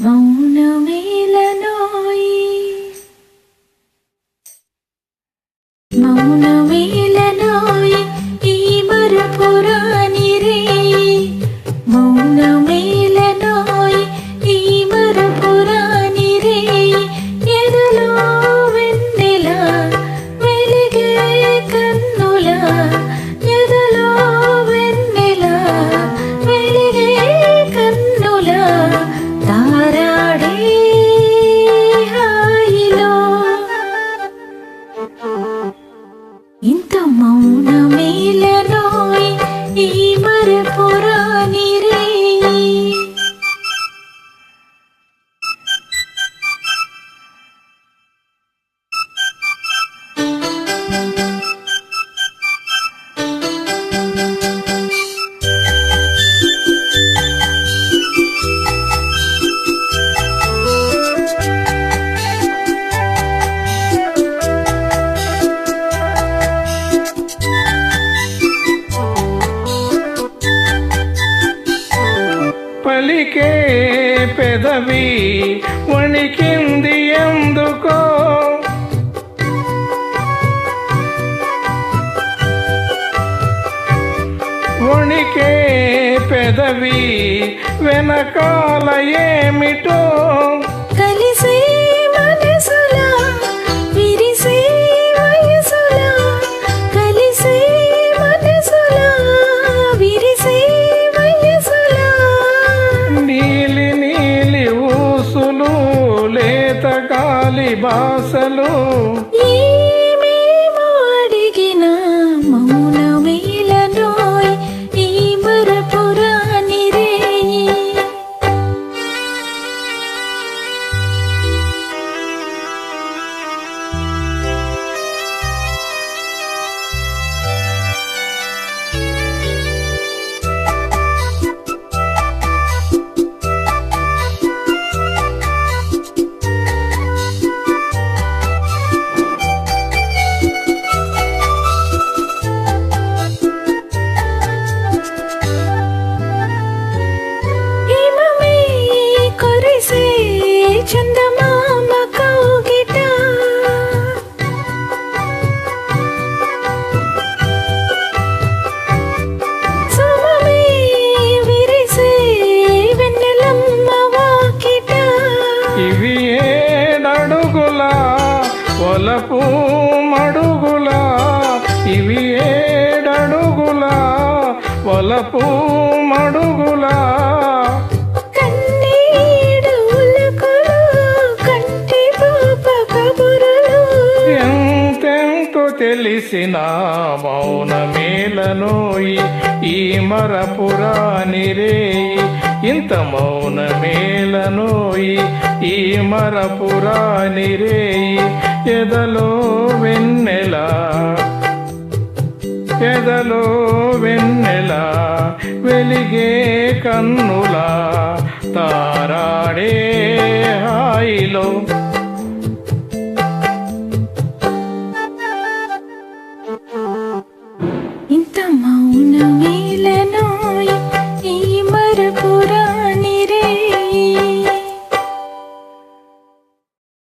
మౌనమేలనోయి మౌనమే పలికే పెదవి వణికింది ఎందుకో? వణికే పెదవి వెనకాల ఏమిటో? గాలి బాసలు. ఒలపు మడుగుల. ఎంతెంతో తెలిసిన మౌనమేలనోయి ఈ మరపురాని రేయి ఇంత మౌనమేలనోయి ఈ మరపురాని రేయి ఎదలో వెన్నెల ఎదలో వెన్నెల వెలిగే కన్నుల తారాడే హాయిలో